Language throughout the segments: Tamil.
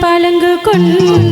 பலங்கு கொண்டு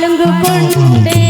ஆளுங்கு கொண்டே.